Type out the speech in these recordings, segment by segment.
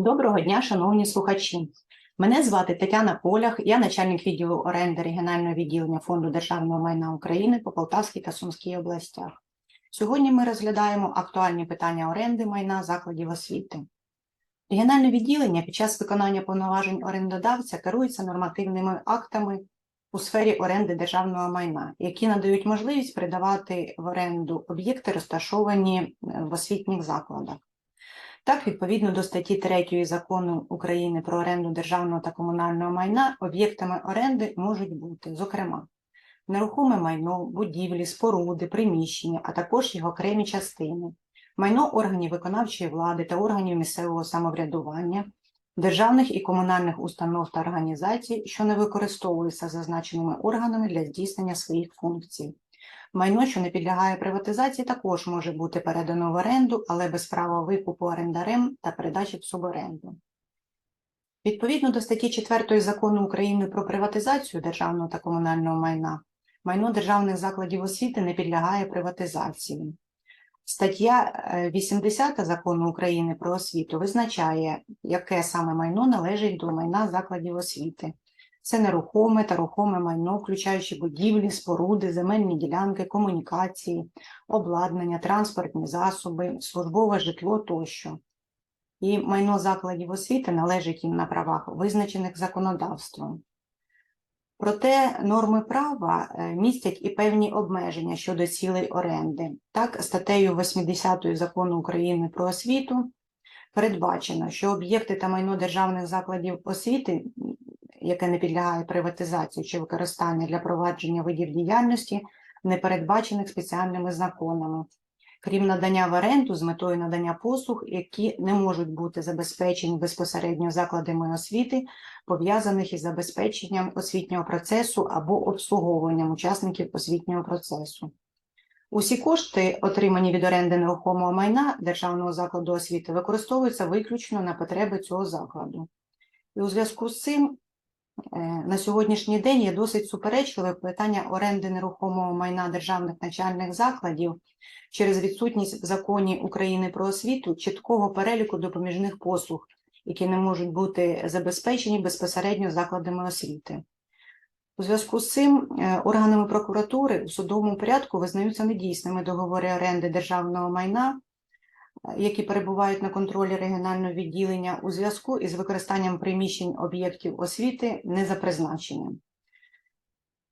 Доброго дня, шановні слухачі. Мене звати Тетяна Полях, я начальник відділу оренди регіонального відділення Фонду державного майна України по Полтавській та Сумській областях. Сьогодні ми розглядаємо актуальні питання оренди майна закладів освіти. Регіональне відділення під час виконання повноважень орендодавця керується нормативними актами у сфері оренди державного майна, які надають можливість передавати в оренду об'єкти, розташовані в освітніх закладах. Так, відповідно до статті 3 закону України про оренду державного та комунального майна, об'єктами оренди можуть бути, зокрема, нерухоме майно, будівлі, споруди, приміщення, а також їх окремі частини, майно органів виконавчої влади та органів місцевого самоврядування, державних і комунальних установ та організацій, що не використовуються зазначеними органами для здійснення своїх функцій. Майно, що не підлягає приватизації, також може бути передано в оренду, але без права викупу орендарем та передачі в суборенду. Відповідно до статті 4 закону України про приватизацію державного та комунального майна, майно державних закладів освіти не підлягає приватизації. Стаття е, 80 закону України про освіту визначає, яке саме майно належить до майна закладів освіти. Це нерухоме та рухоме майно, включаючи будівлі, споруди, земельні ділянки, комунікації, обладнання, транспортні засоби, службове житло тощо. І майно закладів освіти належить їм на правах, визначених законодавством. Проте норми права е, містять і певні обмеження щодо цілей оренди. Так, статтею 80 закону України про освіту передбачено, що об'єкти та майно державних закладів освіти яке не підлягає приватизації чи використанню для провадження видів діяльності, не передбачених спеціальними законами, крім надання в оренду з метою надання послуг, які не можуть бути забезпечені безпосередньо закладами освіти, пов'язаних із забезпеченням освітнього процесу або обслуговуванням учасників освітнього процесу. Усі кошти, отримані від оренди нерухомого майна державного закладу освіти, використовуються виключно на потреби цього закладу. І у зв'язку з цим на сьогоднішній день є досить суперечливе питання оренди нерухомого майна державних начальних закладів через відсутність в законі України про освіту чіткого переліку допоміжних послуг, які не можуть бути забезпечені безпосередньо закладами освіти. У зв'язку з цим е, органами прокуратури у судовому порядку визнаються недійсними договори оренди державного майна які перебувають на контролі регіонального відділення у зв'язку із використанням приміщень об'єктів освіти не за призначенням.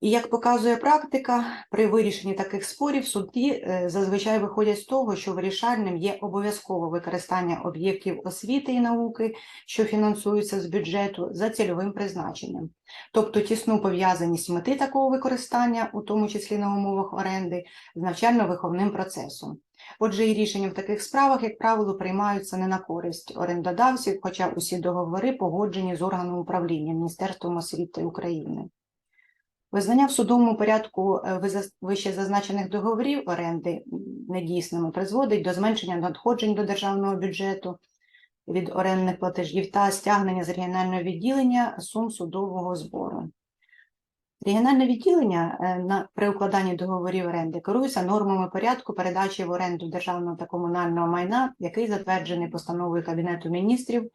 І як показує практика, при вирішенні таких спорів судді е, зазвичай виходять з того, що вирішальним є обов'язкове використання об'єктів освіти і науки, що фінансуються з бюджету, за цільовим призначенням, тобто тісну пов'язаність мети такого використання, у тому числі на умовах оренди, з навчально-виховним процесом. Отже, і рішення в таких справах, як правило, приймаються не на користь орендодавців, хоча усі договори погоджені з органом управління Міністерством освіти України. Визнання в судовому порядку е, вище зазначених договорів оренди недійсними призводить до зменшення надходжень до державного бюджету від орендних платежів та стягнення з регіонального відділення сум судового збору. Регіональне відділення е, при укладанні договорів оренди керується нормами порядку передачі в оренду державного та комунального майна, який затверджений постановою Кабінету міністрів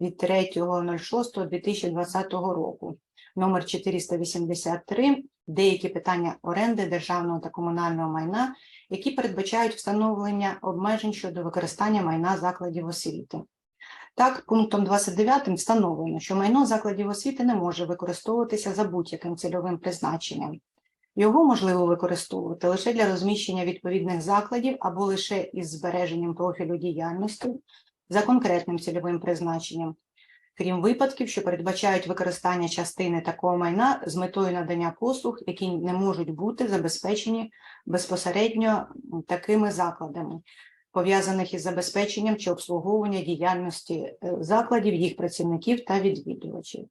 від 3.06.2020 року номер 483 деякі питання оренди державного та комунального майна, які передбачають встановлення обмежень щодо використання майна закладів освіти. Так, пунктом 29 встановлено, що майно закладів освіти не може використовуватися за будь-яким цільовим призначенням. Його можливо використовувати лише для розміщення відповідних закладів або лише із збереженням профілю діяльності за конкретним цільовим призначенням, крім випадків, що передбачають використання частини такого майна з метою надання послуг, які не можуть бути забезпечені безпосередньо такими закладами, пов'язаних із забезпеченням чи обслуговуванням діяльності е, закладів, їх працівників та відвідувачів.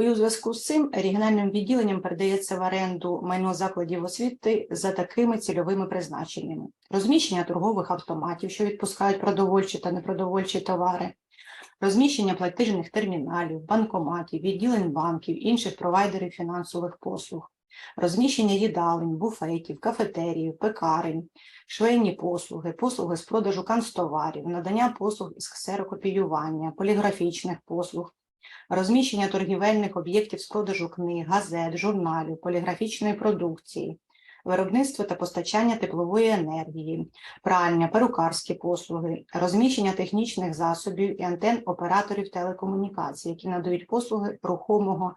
І у зв'язку з цим регіональним відділенням передається в оренду майно закладів освіти за такими цільовими призначеннями: розміщення торгових автоматів, що відпускають продовольчі та непродовольчі товари, розміщення платежних терміналів, банкоматів, відділень банків, інших провайдерів фінансових послуг, розміщення їдалень, буфетів, кафетеріїв, пекарень, швейні послуги, послуги з продажу канцтоварів, надання послуг із ксерокопіювання, поліграфічних послуг, розміщення торгівельних об'єктів з продажу книг, газет, журналів, поліграфічної продукції, виробництво та постачання теплової енергії, пральня, перукарські послуги, розміщення технічних засобів і антен операторів телекомунікацій, які надають послуги рухомого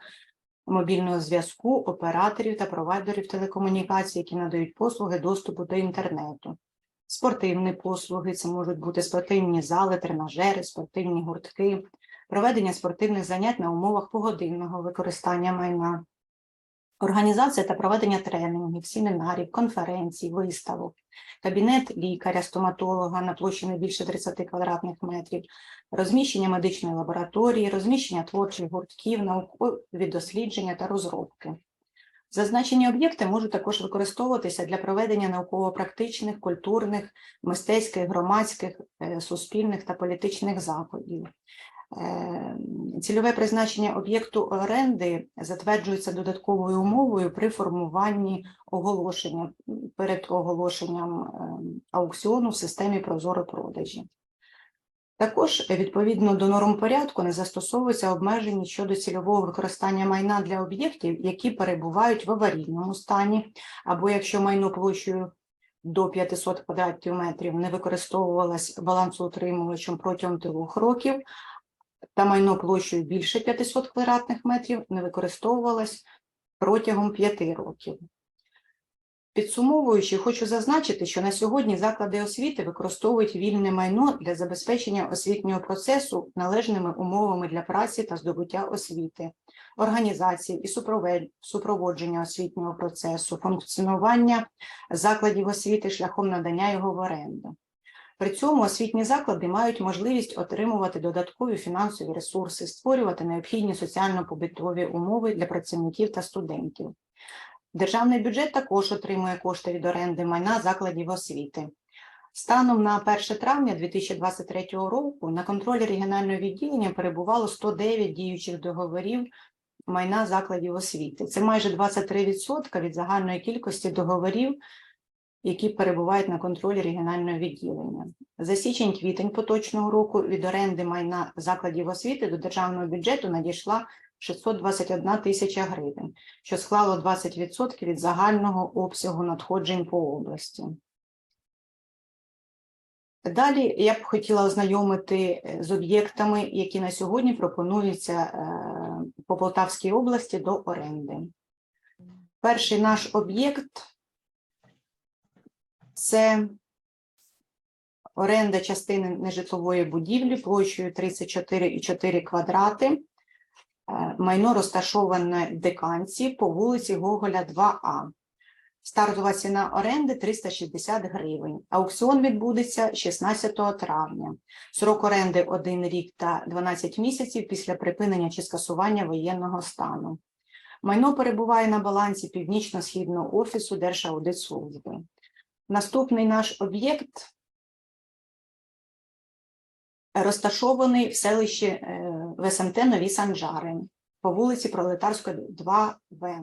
мобільного зв'язку, операторів та провайдерів телекомунікацій, які надають послуги доступу до інтернету. Спортивні послуги це можуть бути спортивні зали, тренажери, спортивні гуртки, проведення спортивних занять на умовах погодинного використання майна, організація та проведення тренінгів, семінарів, конференцій, виставок, кабінет лікаря, стоматолога на площі не більше 30 квадратних метрів, розміщення медичної лабораторії, розміщення творчих гуртків, наукові дослідження та розробки. Зазначені об'єкти можуть також використовуватися для проведення науково-практичних, культурних, мистецьких, громадських, е, суспільних та політичних заходів. Е, Цільове призначення об'єкту оренди затверджується додатковою умовою при формуванні оголошення перед оголошенням е, аукціону в системі Прозоро продажі. Також відповідно до норм порядку не застосовуються обмеження щодо цільового використання майна для об'єктів, які перебувають в аварійному стані, або якщо майно площею до 500 квадратів метрів не використовувалось балансоутримувачем протягом трьох років, та майно площею більше 500 квадратних метрів не використовувалось протягом 5 років. Підсумовуючи, хочу зазначити, що на сьогодні заклади освіти використовують вільне майно для забезпечення освітнього процесу належними умовами для праці та здобуття освіти, організації і супроводження освітнього процесу, функціонування закладів освіти шляхом надання його в оренду. При цьому освітні заклади мають можливість отримувати додаткові фінансові ресурси, створювати необхідні соціально-побутові умови для працівників та студентів. Державний бюджет також отримує кошти від оренди майна закладів освіти. Станом на 1 травня 2023 року на контролі регіонального відділення перебувало 109 діючих договорів майна закладів освіти. Це майже 23% від загальної кількості договорів, які перебувають на контролі регіонального відділення. За січень-квітень поточного року від оренди майна закладів освіти до державного бюджету надійшла 621 тисяча гривень, що склало 20% від загального обсягу надходжень по області. Далі я б хотіла ознайомити е, з об'єктами, які на сьогодні пропонуються е, по Полтавській області до оренди. Перший наш об'єкт це оренда частини нежитлової будівлі площею 34,4 квадрати. Е, Майно розташоване в деканці по вулиці Гоголя 2А. Стартова ціна оренди 360 гривень. Аукціон відбудеться 16 травня. Срок оренди 1 рік та 12 місяців після припинення чи скасування воєнного стану. Майно перебуває на балансі Північно-східного офісу Держаудитслужби. Наступний наш об'єкт розташований в селищі е, в СМТ Нові Санжари по вулиці Пролетарської, 2В.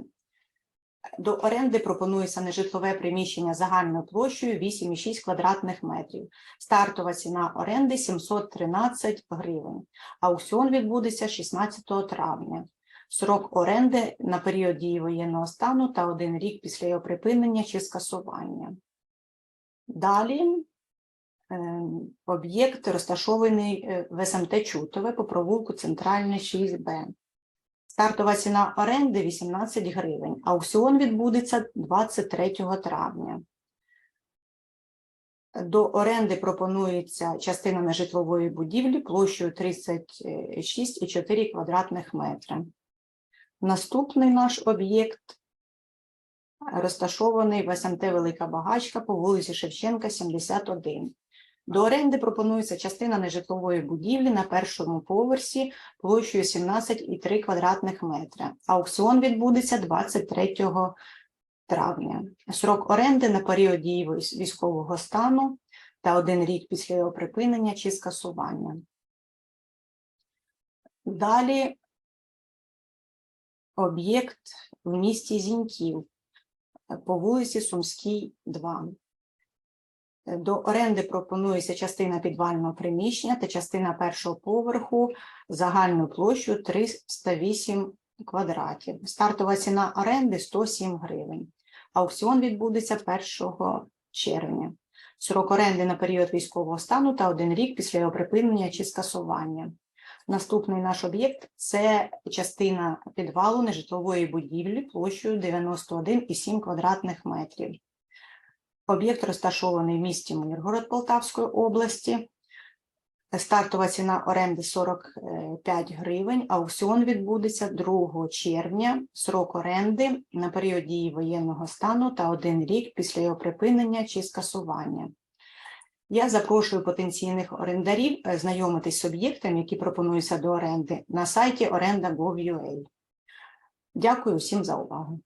До оренди пропонується нежитлове приміщення загальною площею 8,6 квадратних метрів. Стартова ціна оренди 713 гривень. Аукціон відбудеться 16 травня. Срок оренди на період дії воєнного стану та один рік після його припинення чи скасування. Далі е, об'єкт розташований е, в СМТ Чутове по провулку Центральний 6Б. Стартова ціна оренди 18 гривень. Аукціон відбудеться 23 травня. До оренди пропонується частина нежитлової будівлі площею 36,4 квадратних метри. Наступний наш об'єкт розташований в СМТ Велика Багачка по вулиці Шевченка, 71. До оренди пропонується частина нежитлової будівлі на першому поверсі площею 17,3 квадратних метра. Аукціон відбудеться 23 травня. Срок оренди на період дії військового стану та один рік після його припинення чи скасування. Далі об'єкт в місті Зіньків по вулиці Сумській, 2. Е, До оренди пропонується частина підвального приміщення та частина першого поверху загальною площею 308 квадратів. Стартова ціна оренди 107 гривень. Аукціон відбудеться 1 червня. Срок оренди на період військового стану та один рік після його припинення чи скасування. Наступний наш об'єкт це частина підвалу нежитлової будівлі площею 91,7 квадратних метрів. Об'єкт розташований в місті Миргород Полтавської області. Стартова ціна оренди 45 гривень. Аукціон відбудеться 2 червня. Срок оренди на період дії воєнного стану та один рік після його припинення чи скасування. Я запрошую потенційних орендарів е, знайомитись з об'єктами, які пропонуються до оренди на сайті оренда.gov.ua. Дякую всім за увагу.